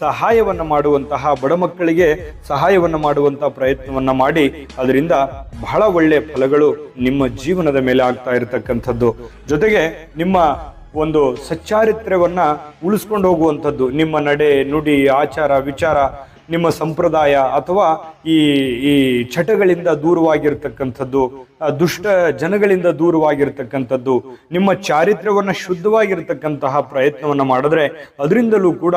ಸಹಾಯವನ್ನ ಮಾಡುವಂತಹ ಬಡ ಮಕ್ಕಳಿಗೆ ಸಹಾಯವನ್ನ ಮಾಡುವಂತಹ ಪ್ರಯತ್ನವನ್ನ ಮಾಡಿ, ಅದರಿಂದ ಬಹಳ ಒಳ್ಳೆಯ ಫಲಗಳು ನಿಮ್ಮ ಜೀವನದ ಮೇಲೆ ಆಗ್ತಾ ಇರತಕ್ಕಂಥದ್ದು. ಜೊತೆಗೆ ನಿಮ್ಮ ಒಂದು ಸಚ್ಚಾರಿತ್ರ್ಯವನ್ನ ಉಳಿಸ್ಕೊಂಡು ಹೋಗುವಂಥದ್ದು, ನಿಮ್ಮ ನಡೆ, ನುಡಿ, ಆಚಾರ, ವಿಚಾರ ನಿಮ್ಮ ಸಂಪ್ರದಾಯ ಅಥವಾ ಈ ಈ ಚಟಗಳಿಂದ ದೂರವಾಗಿರ್ತಕ್ಕಂಥದ್ದು ದುಷ್ಟ ಜನಗಳಿಂದ ದೂರವಾಗಿರ್ತಕ್ಕಂಥದ್ದು, ನಿಮ್ಮ ಚಾರಿತ್ರ್ಯವನ್ನು ಶುದ್ಧವಾಗಿರ್ತಕ್ಕಂತಹ ಪ್ರಯತ್ನವನ್ನು ಮಾಡಿದ್ರೆ ಅದರಿಂದಲೂ ಕೂಡ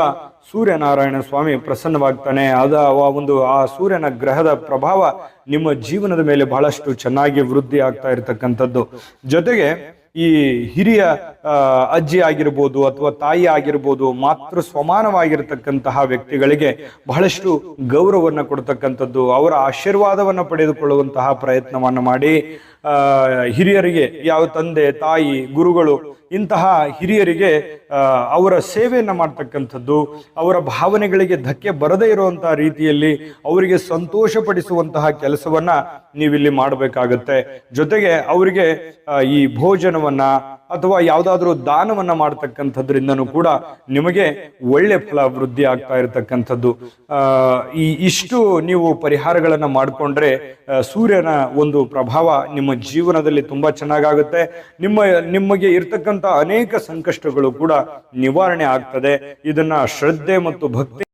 ಸೂರ್ಯನಾರಾಯಣ ಸ್ವಾಮಿ ಪ್ರಸನ್ನವಾಗ್ತಾನೆ. ಅದ ಒಂದು, ಆ ಸೂರ್ಯನ ಗ್ರಹದ ಪ್ರಭಾವ ನಿಮ್ಮ ಜೀವನದ ಮೇಲೆ ಬಹಳಷ್ಟು ಚೆನ್ನಾಗಿ ವೃದ್ಧಿ ಆಗ್ತಾ ಇರತಕ್ಕಂಥದ್ದು. ಜೊತೆಗೆ ಈ ಹಿರಿಯ ಅಜ್ಜಿ ಆಗಿರ್ಬೋದು ಅಥವಾ ತಾಯಿ ಆಗಿರ್ಬೋದು ಮಾತೃ ಸ್ವಮಾನವಾಗಿರತಕ್ಕಂತಹ ವ್ಯಕ್ತಿಗಳಿಗೆ ಬಹಳಷ್ಟು ಗೌರವವನ್ನು ಕೊಡ್ತಕ್ಕಂಥದ್ದು, ಅವರ ಆಶೀರ್ವಾದವನ್ನು ಪಡೆದುಕೊಳ್ಳುವಂತಹ ಪ್ರಯತ್ನವನ್ನು ಮಾಡಿ ಹಿರಿಯರಿಗೆ ಯಾವ ತಂದೆ, ತಾಯಿ, ಗುರುಗಳು ಇಂತಹ ಹಿರಿಯರಿಗೆ ಅವರ ಸೇವೆಯನ್ನು ಮಾಡ್ತಕ್ಕಂಥದ್ದು, ಅವರ ಭಾವನೆಗಳಿಗೆ ಧಕ್ಕೆ ಬರದೇ ಇರುವಂತಹ ರೀತಿಯಲ್ಲಿ ಅವರಿಗೆ ಸಂತೋಷಪಡಿಸುವಂತಹ ಕೆಲಸವನ್ನ ನೀವಿಲ್ಲಿ ಮಾಡಬೇಕಾಗತ್ತೆ. ಜೊತೆಗೆ ಅವರಿಗೆ ಈ ಭೋಜನವನ್ನ ಅಥವಾ ಯಾವುದಾದ್ರೂ ದಾನವನ್ನ ಮಾಡತಕ್ಕಂಥದ್ರಿಂದನು ಕೂಡ ನಿಮಗೆ ಒಳ್ಳೆ ಫಲ ವೃದ್ಧಿ ಆಗ್ತಾ ಇರತಕ್ಕಂಥದ್ದು. ಈ ಇಷ್ಟು ನೀವು ಪರಿಹಾರಗಳನ್ನ ಮಾಡಿಕೊಂಡ್ರೆ ಸೂರ್ಯನ ಒಂದು ಪ್ರಭಾವ ನಿಮ್ಮ ಜೀವನದಲ್ಲಿ ತುಂಬಾ ಚೆನ್ನಾಗಾಗುತ್ತೆ. ನಿಮ್ಮ, ನಿಮಗೆ ಇರ್ತಕ್ಕಂಥ ಅನೇಕ ಸಂಕಷ್ಟಗಳು ಕೂಡ ನಿವಾರಣೆ ಆಗ್ತದೆ. ಇದನ್ನ ಶ್ರದ್ಧೆ ಮತ್ತು ಭಕ್ತಿ